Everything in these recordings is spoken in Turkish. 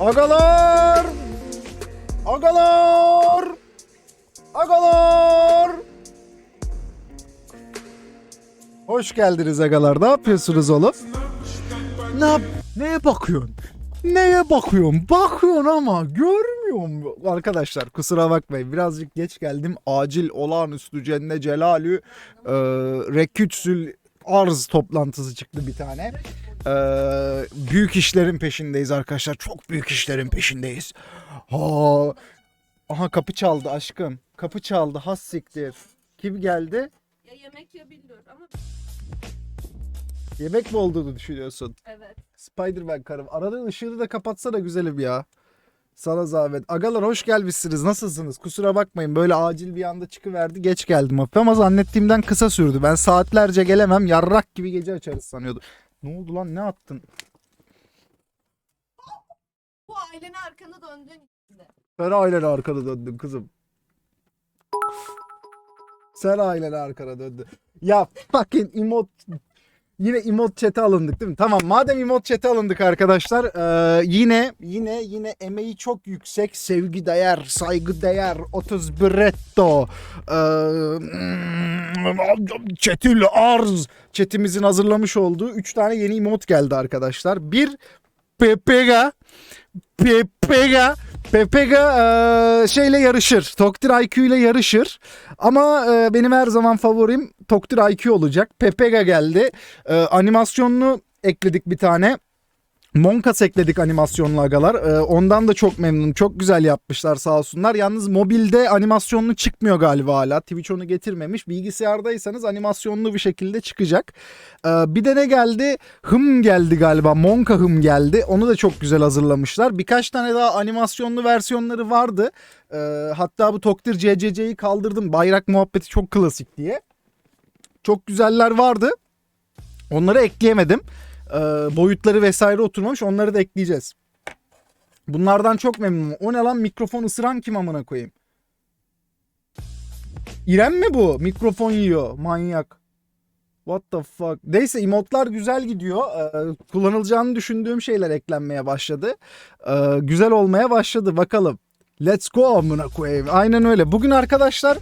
Agalar! Agalar! Agalar! Hoş geldiniz agalar. Ne yapıyorsunuz oğlum? Ne yap- Neye bakıyorsun? Neye bakıyorsun? Bakıyorsun ama görmüyorum. Arkadaşlar kusura bakmayın. Birazcık geç geldim. Acil olağanüstü cenne celalü e, rekütsül arz toplantısı çıktı bir tane. E, büyük işlerin peşindeyiz arkadaşlar. Çok büyük işlerin peşindeyiz. Ha. Aha kapı çaldı aşkım. Kapı çaldı. Has siktir. Kim geldi? Ya yemek ya bilmiyorum ama Yemek mi olduğunu düşünüyorsun? evet. Spider-Man karım. Arada ışığı da kapatsana güzelim ya. Sana zahmet. Agalar hoş gelmişsiniz. Nasılsınız? Kusura bakmayın. Böyle acil bir anda çıkıverdi. Geç geldim hafif ama zannettiğimden kısa sürdü. Ben saatlerce gelemem. Yarrak gibi gece açarız sanıyordum. Ne oldu lan? Ne attın? Bu ailene arkanı döndün içinde. Sen ailene arkana döndün kızım. Sen ailene arkana döndün. Ya fucking emot Yine emot chat'e alındık değil mi? Tamam madem emot chat'e alındık arkadaşlar eee, yine yine yine emeği çok yüksek sevgi değer saygı değer 31 retto eee chatül arz chatimizin hazırlamış olduğu 3 tane yeni emot geldi arkadaşlar. Bir Pepega Pepega Pepega eee, şeyle yarışır. Toktir IQ ile yarışır. Ama eee, benim her zaman favorim Toktir IQ olacak. Pepega geldi. Eee, animasyonunu ekledik bir tane. Monkas ekledik animasyonlu agalar. Ee, ondan da çok memnunum. Çok güzel yapmışlar sağ olsunlar. Yalnız mobilde animasyonlu çıkmıyor galiba hala. Twitch onu getirmemiş. Bilgisayardaysanız animasyonlu bir şekilde çıkacak. Ee, bir de ne geldi? Hım geldi galiba. Monka hım geldi. Onu da çok güzel hazırlamışlar. Birkaç tane daha animasyonlu versiyonları vardı. Ee, hatta bu Toktir CCC'yi kaldırdım. Bayrak muhabbeti çok klasik diye. Çok güzeller vardı. Onları ekleyemedim. Ee, boyutları vesaire oturmamış. Onları da ekleyeceğiz. Bunlardan çok memnunum. O ne lan mikrofon ısıran kim amına koyayım? İrem mi bu? Mikrofon yiyor. Manyak. What the fuck? Neyse emotlar güzel gidiyor. Ee, kullanılacağını düşündüğüm şeyler eklenmeye başladı. Ee, güzel olmaya başladı. Bakalım. Let's go amına koyayım. Aynen öyle. Bugün arkadaşlar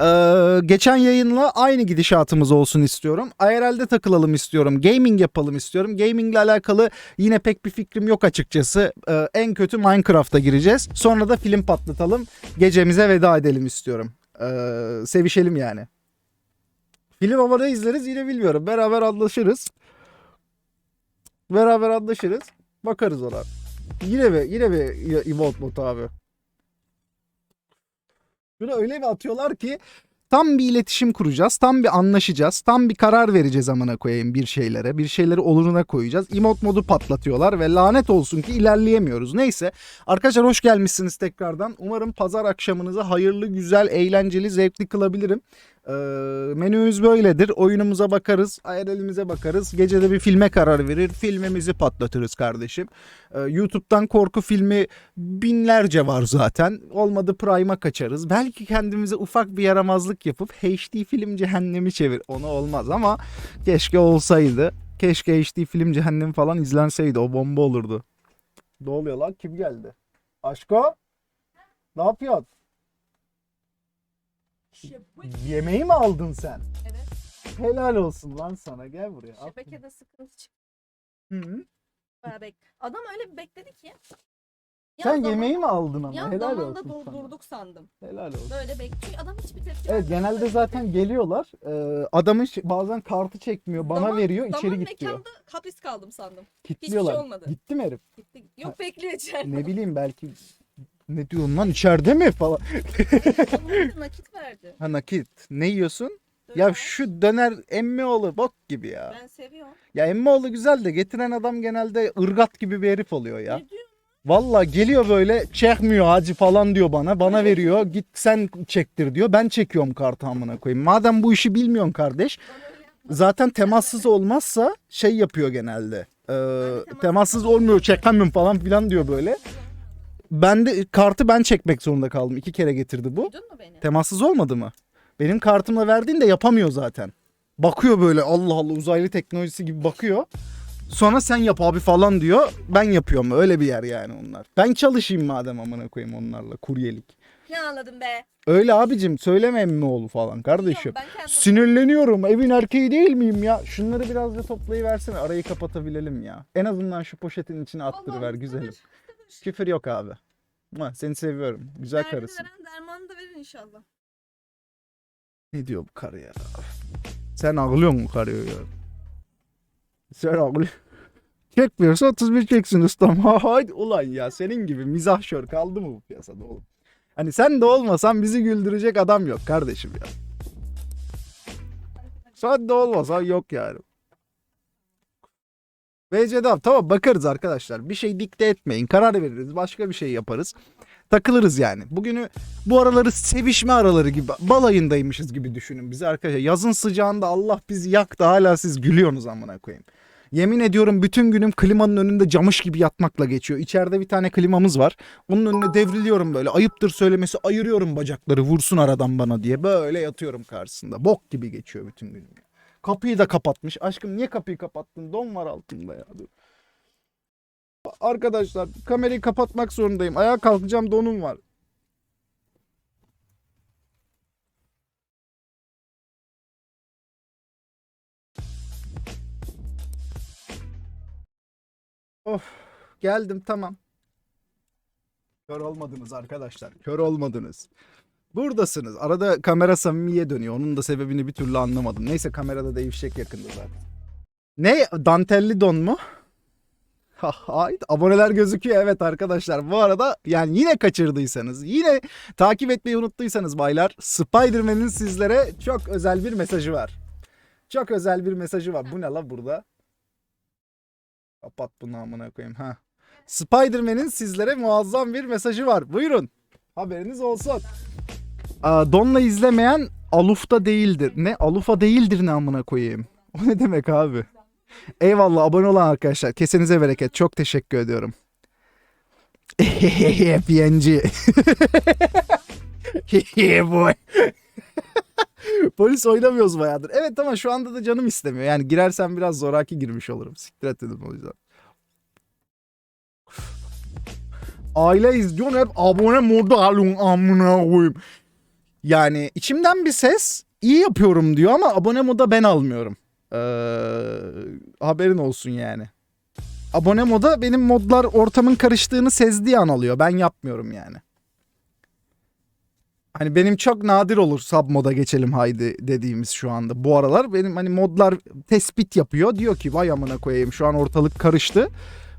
e, geçen yayınla aynı gidişatımız olsun istiyorum. IRL'de takılalım istiyorum. Gaming yapalım istiyorum. Gaming ile alakalı yine pek bir fikrim yok açıkçası. E, en kötü Minecraft'a gireceğiz. Sonra da film patlatalım. Gecemize veda edelim istiyorum. E, sevişelim yani. Film havada izleriz yine bilmiyorum. Beraber anlaşırız. Beraber anlaşırız. Bakarız ona. Yine bir yine bir emote bot abi. Bunu öyle bir atıyorlar ki tam bir iletişim kuracağız, tam bir anlaşacağız, tam bir karar vereceğiz amına koyayım bir şeylere. Bir şeyleri oluruna koyacağız. Emote modu patlatıyorlar ve lanet olsun ki ilerleyemiyoruz. Neyse arkadaşlar hoş gelmişsiniz tekrardan. Umarım pazar akşamınızı hayırlı, güzel, eğlenceli, zevkli kılabilirim. Ee, menümüz böyledir. Oyunumuza bakarız, IRL'imize bakarız. Gecede bir filme karar verir, filmimizi patlatırız kardeşim. Ee, YouTube'dan korku filmi binlerce var zaten. Olmadı Prime'a kaçarız. Belki kendimize ufak bir yaramazlık yapıp HD film cehennemi çevir. Onu olmaz ama keşke olsaydı. Keşke HD film cehennemi falan izlenseydi. O bomba olurdu. Ne oluyor lan? Kim geldi? Aşko? Ne yapıyorsun? Yemeği mi aldın sen? Evet. Helal olsun lan sana. Gel buraya. Al. Şebekede sıkıntı çıktı. Hı hı. Bayağı bek. Adam öyle bir bekledi ki. Ya Sen zaman- yemeği mi aldın ama? Ya Helal zamanda olsun sana. doldurduk sandım. Helal olsun. Böyle bek. Çünkü adam hiçbir tepki Evet vermiyor. genelde zaten geliyorlar. Ee, adamın şi- bazen kartı çekmiyor. Bana Zaman- veriyor içeri Zaman git diyor. mekanda hapis kaldım sandım. Kitliyorlar. şey olmadı. Gitti mi herif? Gitti. Yok bekliyor içeride. Ne bileyim belki ne diyorsun lan içeride mi falan. Nakit verdi. Ha nakit. Ne yiyorsun? Döner. Ya şu döner Emmioğlu bok gibi ya. Ben seviyorum. Ya Emmioğlu güzel de getiren adam genelde ırgat gibi bir herif oluyor ya. Ne diyor? Valla geliyor böyle çekmiyor hacı falan diyor bana. Bana veriyor git sen çektir diyor. Ben çekiyorum kartı amına koyayım. Madem bu işi bilmiyorsun kardeş. Zaten temassız olmazsa şey yapıyor genelde. Ee, temassız olmuyor çekemiyorum falan filan diyor böyle. Ben de kartı ben çekmek zorunda kaldım. İki kere getirdi bu. Duydun mu beni? Temassız olmadı mı? Benim kartımla verdiğinde yapamıyor zaten. Bakıyor böyle Allah Allah uzaylı teknolojisi gibi bakıyor. Sonra sen yap abi falan diyor. Ben yapıyorum. Öyle bir yer yani onlar. Ben çalışayım madem amına koyayım onlarla kuryelik. Ne anladım be? Öyle abicim söyleme emmi oğlu falan kardeşim. Biliyorum, ben kendim Sinirleniyorum. Evin erkeği değil miyim ya? Şunları biraz da toplayıversene. Arayı kapatabilelim ya. En azından şu poşetin içine attırıver Allah'ım, güzelim. Küfür yok abi. Mua, Seni seviyorum. Güzel Derdini karısın. veren dermanı da verir inşallah. Ne diyor bu karı ya? Sen ağlıyor mu karıya ya? Sen ağlıyor. Çekmiyorsa 31 çeksin ustam. Ha haydi ulan ya senin gibi mizahşör kaldı mı bu piyasada oğlum? Hani sen de olmasan bizi güldürecek adam yok kardeşim ya. Sen de olmasan yok yani. VC'de tamam bakarız arkadaşlar. Bir şey dikte etmeyin. Karar veririz. Başka bir şey yaparız. Takılırız yani. Bugünü bu araları sevişme araları gibi balayındaymışız gibi düşünün bizi arkadaşlar. Yazın sıcağında Allah bizi yaktı hala siz gülüyorsunuz amına koyayım. Yemin ediyorum bütün günüm klimanın önünde camış gibi yatmakla geçiyor. İçeride bir tane klimamız var. Onun önüne devriliyorum böyle. Ayıptır söylemesi ayırıyorum bacakları vursun aradan bana diye. Böyle yatıyorum karşısında. Bok gibi geçiyor bütün günüm. Kapıyı da kapatmış. Aşkım niye kapıyı kapattın? Don var altında ya. Arkadaşlar kamerayı kapatmak zorundayım. Ayağa kalkacağım donum var. Of geldim tamam. Kör olmadınız arkadaşlar. Kör olmadınız. Buradasınız. Arada kamera samimiye dönüyor. Onun da sebebini bir türlü anlamadım. Neyse kamerada değişecek yakında zaten. Ne? Dantelli don mu? Ha, hayır. Aboneler gözüküyor evet arkadaşlar. Bu arada yani yine kaçırdıysanız, yine takip etmeyi unuttuysanız baylar, Spider-Man'in sizlere çok özel bir mesajı var. Çok özel bir mesajı var. Bu ne la burada? Kapat bunu amına koyayım ha. Spider-Man'in sizlere muazzam bir mesajı var. Buyurun. Haberiniz olsun. Don'la izlemeyen Aluf'ta değildir. Ne? Aluf'a değildir ne amına koyayım. O ne demek abi? Eyvallah abone olan arkadaşlar. Kesenize bereket. Çok teşekkür ediyorum. PNG. Boy. Polis oynamıyoruz bayağıdır. Evet ama şu anda da canım istemiyor. Yani girersem biraz zoraki girmiş olurum. Siktir et dedim o yüzden. Aile izliyorsun hep abone modu alın amına koyayım. Yani içimden bir ses iyi yapıyorum diyor ama abone moda ben almıyorum. Ee, haberin olsun yani. Abone moda benim modlar ortamın karıştığını sezdiği an alıyor. Ben yapmıyorum yani. Hani benim çok nadir olur sub moda geçelim haydi dediğimiz şu anda. Bu aralar benim hani modlar tespit yapıyor. Diyor ki vay amına koyayım şu an ortalık karıştı.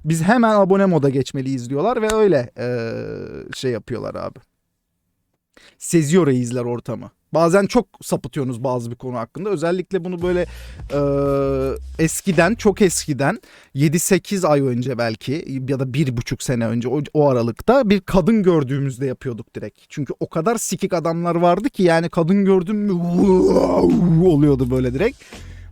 Biz hemen abone moda geçmeliyiz diyorlar ve öyle eee, şey yapıyorlar abi. Seziyor reisler ortamı. Bazen çok sapıtıyorsunuz bazı bir konu hakkında. Özellikle bunu böyle eee, eskiden, çok eskiden 7-8 ay önce belki ya da 1,5 sene önce o, o aralıkta bir kadın gördüğümüzde yapıyorduk direkt. Çünkü o kadar sikik adamlar vardı ki yani kadın gördüm mü oluyordu böyle direkt.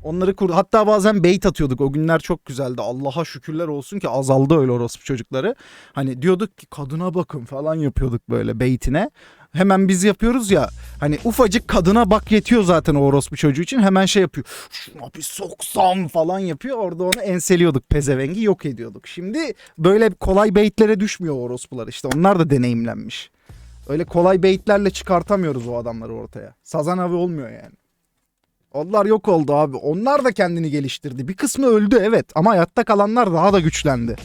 Onları kur hatta bazen bait atıyorduk. O günler çok güzeldi. Allah'a şükürler olsun ki azaldı öyle orospu çocukları. Hani diyorduk ki kadına bakın falan yapıyorduk böyle baitine. Hemen biz yapıyoruz ya. Hani ufacık kadına bak yetiyor zaten o orospu çocuğu için. Hemen şey yapıyor. Şuna bir soksam falan yapıyor. Orada onu enseliyorduk pezevengi yok ediyorduk. Şimdi böyle kolay baitlere düşmüyor orospular işte. Onlar da deneyimlenmiş. Öyle kolay baitlerle çıkartamıyoruz o adamları ortaya. Sazan avı olmuyor yani. Onlar yok oldu abi. Onlar da kendini geliştirdi. Bir kısmı öldü evet ama hayatta kalanlar daha da güçlendi.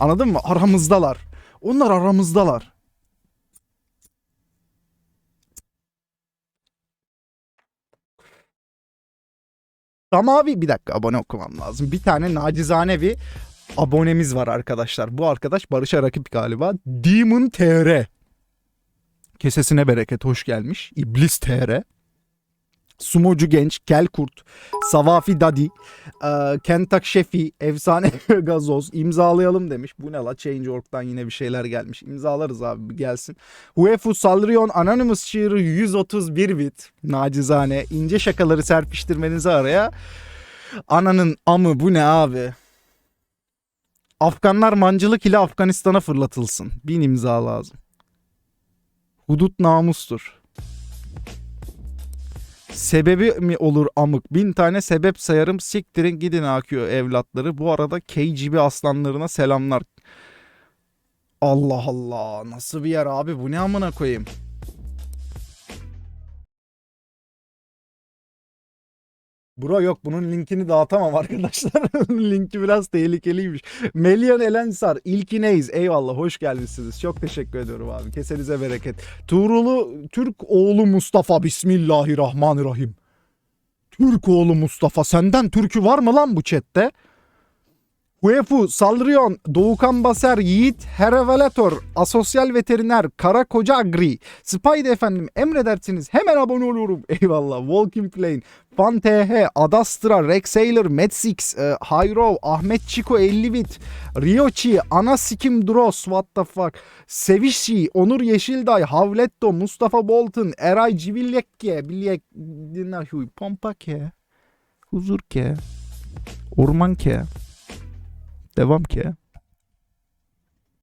Anladın mı? Aramızdalar. Onlar aramızdalar. Ama abi bir dakika abone okumam lazım. Bir tane nacizane bir abonemiz var arkadaşlar. Bu arkadaş Barış'a rakip galiba. Demon TR. Kesesine bereket hoş gelmiş. İblis TR. Sumocu Genç, Kelkurt, Savafi Dadi, e, Kentak Şefi, Efsane Gazoz imzalayalım demiş. Bu ne la Change.org'dan yine bir şeyler gelmiş. İmzalarız abi gelsin. Huefu Saldırıyor Anonymous şiiri 131 bit. Nacizane ince şakaları serpiştirmenizi araya. Ananın amı bu ne abi? Afganlar mancılık ile Afganistan'a fırlatılsın. Bin imza lazım. Hudut namustur. Sebebi mi olur amık? Bin tane sebep sayarım. Siktirin gidin akıyor evlatları. Bu arada KGB aslanlarına selamlar. Allah Allah. Nasıl bir yer abi? Bu ne amına koyayım? Bro yok bunun linkini dağıtamam arkadaşlar. Linki biraz tehlikeliymiş. Melian Elensar, İlkineyiz. Eyvallah hoş gelmişsiniz. Çok teşekkür ediyorum abi. Kesenize bereket. Tuğrulu Türk oğlu Mustafa. Bismillahirrahmanirrahim. Türk oğlu Mustafa. Senden türkü var mı lan bu chatte? Huefu, Saldıryon, Doğukan Baser, Yiğit, Herevelator, Asosyal Veteriner, Kara Koca Agri, Spide efendim emredersiniz hemen abone oluyorum. Eyvallah. Walking Plane, Fan TH, Adastra, Rex Sailor, Medsix, e, Hyro, Ahmet Çiko 50 bit, Riochi, Ana Sikim Dross, what the fuck, Sevişi, Onur Yeşilday, Havletto, Mustafa Bolton, Eray Civilyekke, Bilyek, Dinahuy, Pompake, Huzur ke, Orman ke, Devam ke.